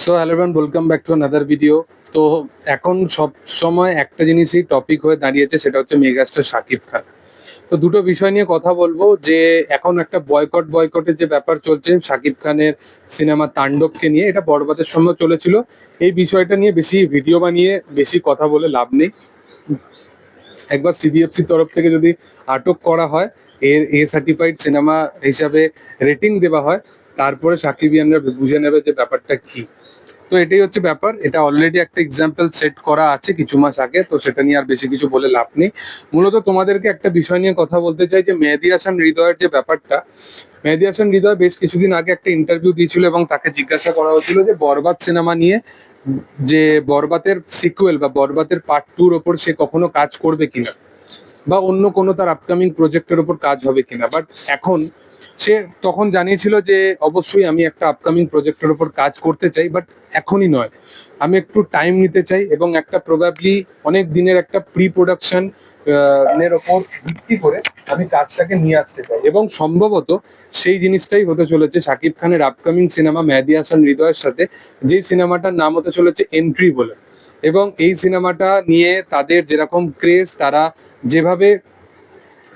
So hello man welcome back to another video তো এখন সব সময় একটা জিনিসই টপিক হয়ে দাঁড়িয়েছে, সেটা হচ্ছে মেগাস্টার শাকিব খান। তো দুটো বিষয় নিয়ে কথা বলব, যে এখন একটা বয়কট বয়কটের যে ব্যাপার চলছে শাকিব খানের সিনেমা তাণ্ডবকে নিয়ে, এটা বরবাদের সময় চলেছিল। এই বিষয়টা নিয়ে বেশি ভিডিও বানিয়ে বেশি কথা বলে লাভ নেই। একবার সিবিএফসি তরফ থেকে যদি আটক করা হয়, এর, এ সার্টিফাইড সিনেমা হিসাবে রেটিং দেওয়া হয়, তারপরে সাকিবিয়ানরা বুঝে নেবে যে ব্যাপারটা কি। তো এটাই হচ্ছে ব্যাপার। এটা অলরেডি একটা এক্সাম্পল সেট করা আছে কিছু মাস আগে, তো সেটা নিয়ে আর বেশি কিছু বলে লাভ নেই। মূলত তোমাদেরকে একটা বিষয় নিয়ে কথা বলতে চাই যে, মেহেদি হাসান হৃদয়ের যে ব্যাপারটা, মেহেদি হাসান হৃদয় বেশ কিছুদিন আগে একটা ইন্টারভিউ দিয়েছিল এবং তাকে জিজ্ঞাসা করা হয়েছিল যে, বরবাদ সিনেমা নিয়ে যে বরবাতের সিকুয়েল বা বরবাতের পার্ট টুর ওপর সে কখনো কাজ করবে কিনা বা অন্য কোনো তার আপকামিং প্রজেক্টের ওপর কাজ হবে কিনা। বাট এখন সে তখন জানিয়েছিল যে অবশ্যই আমি একটা আপকামিং প্রজেক্টের ওপর কাজ করতে চাই বাট এখনই নয়। আমি একটু টাইম নিতে চাই এবং একটা প্রবাবলি অনেক দিনের একটা প্রি প্রোডাকশন এর ওপর ভিত্তি করে আমি কাজটাকে নিয়ে আসতে চাই। এবং সম্ভবত সেই জিনিসটাই হতে চলেছে শাকিব খানের আপকামিং সিনেমা মেহেদি হাসান হৃদয়ের সাথে যে সিনেমাটার নাম হতে চলেছে এন্ট্রি বলে। এবং এই সিনেমাটা নিয়ে তাদের যেরকম ক্রেজ তারা যেভাবে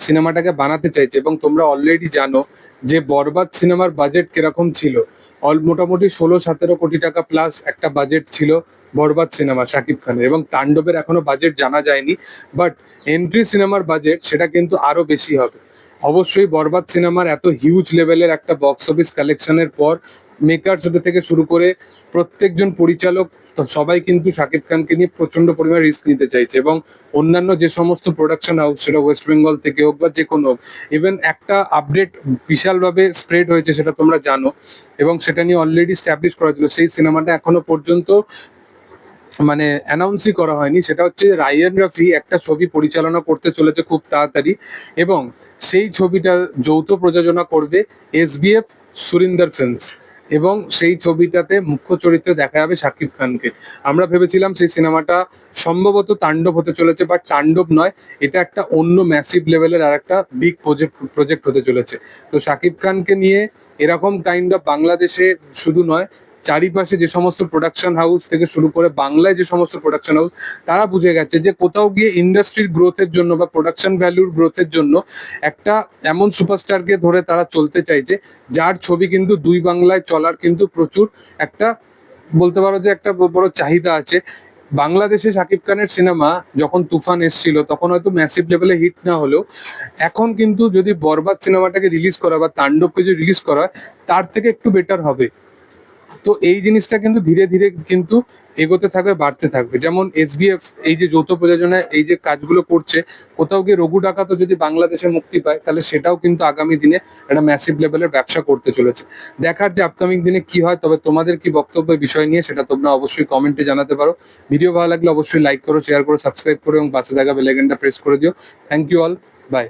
সিনেমাটাকে বানাতে চাইছে এবং তোমরা অলরেডি জানো যে বরবাদ সিনেমার বাজেট কীরকম ছিল। অল মোটামুটি ষোলো, সতেরো কোটি টাকা প্লাস একটা বাজেট ছিল বরবাদ সিনেমা শাকিব খানের এবং তাণ্ডবের এখনও বাজেট জানা যায়নি। বাট এন্ট্রি সিনেমার বাজেট সেটা কিন্তু আরও বেশি হবে। অবশ্যই বরবাদ সিনেমার এত হিউজ লেভেলের একটা বক্স অফিস কালেকশনের পর মেকার্স থেকে শুরু করে প্রত্যেকজন পরিচালক সবাই কিন্তু শাকিব খানকে নিয়ে প্রচণ্ড পরিমাণে রিস্ক নিতে চাইছে এবং অন্যান্য যে সমস্ত প্রোডাকশন হাউস সেটা ওয়েস্ট বেঙ্গল থেকে হোক বা যে কোনো হোক ইভেন একটা আপডেট বিশালভাবে স্প্রেড হয়েছে, সেটা তোমরা জানো এবং সেটা নিয়ে অলরেডি স্ট্যাবলিশ করা ছিল সেই সিনেমাটা এখনও পর্যন্ত মানে অ্যানাউন্সই করা হয়নি। সেটা হচ্ছে রায়ান রাফি একটা ছবি পরিচালনা করতে চলেছে খুব তাড়াতাড়ি এবং সেই ছবিটা যৌথ প্রযোজনা করবে এসবিএফ সুরিন্দর ফিল্মস এবং সেই ছবিটাতে মুখ্য চরিত্রে দেখা যাবে শাকিব খানকে। আমরা ভেবেছিলাম সেই সিনেমাটা সম্ভবত তাণ্ডব হতে চলেছে বাট তাণ্ডব নয়, এটা একটা অন্য ম্যাসিভ লেভেলের আর একটা বিগ প্রজেক্ট প্রজেক্ট হতে চলেছে। তো শাকিব খানকে নিয়ে এরকম কাইন্ড অফ বাংলাদেশে শুধু নয় চারিপাশে যে সমস্ত প্রোডাকশন হাউস থেকে শুরু করে বাংলায় যে সমস্ত প্রোডাকশন হাউস তারা বুঝে গেছে যে কোথাও গিয়ে ইন্ডাস্ট্রির গ্রোথের জন্য বা প্রোডাকশন ভ্যালুর গ্রোথের জন্য একটা এমন সুপারস্টারকে ধরে তারা চলতে চাইছে যার ছবি কিন্তু দুই বাংলায় চলার কিন্তু প্রচুর একটা বলতে পারো যে একটা বড় চাহিদা আছে। বাংলাদেশে শাকিব খানের সিনেমা যখন তুফান এসেছিল তখন হয়তো ম্যাসিভ লেভেলে হিট না হলেও এখন কিন্তু যদি বরবাদ সিনেমাটাকে রিলিজ করা বা তাণ্ডবকে যদি রিলিজ করা হয়, তার থেকে একটু বেটার হবে। তো এই জিনিসটা কিন্তু ধীরে ধীরে কিন্তু এগোতে থাকবে, বাড়তে থাকবে। যেমন এসবিএফ এই যে যৌথ প্রযোজনায় এই যে কাজগুলো করছে, কোথাও গিয়ে রঘু ডাকাতও যদি বাংলাদেশে মুক্তি পায়, তাহলে সেটাও কিন্তু আগামী দিনে একটা ম্যাসিভ লেভেলের ব্যবসা করতে চলেছে। দেখার যে আপকামিং দিনে কি হয়, তবে তোমাদের কি বক্তব্য বিষয় নিয়ে সেটা তোমরা অবশ্যই কমেন্টে জানাতে পারো। ভিডিও ভালো লাগলে অবশ্যই লাইক করো শেয়ার করো সাবস্ক্রাইব করো এবং পাশে থাকা বেলাইকনটা প্রেস করে দিও। Thank you all by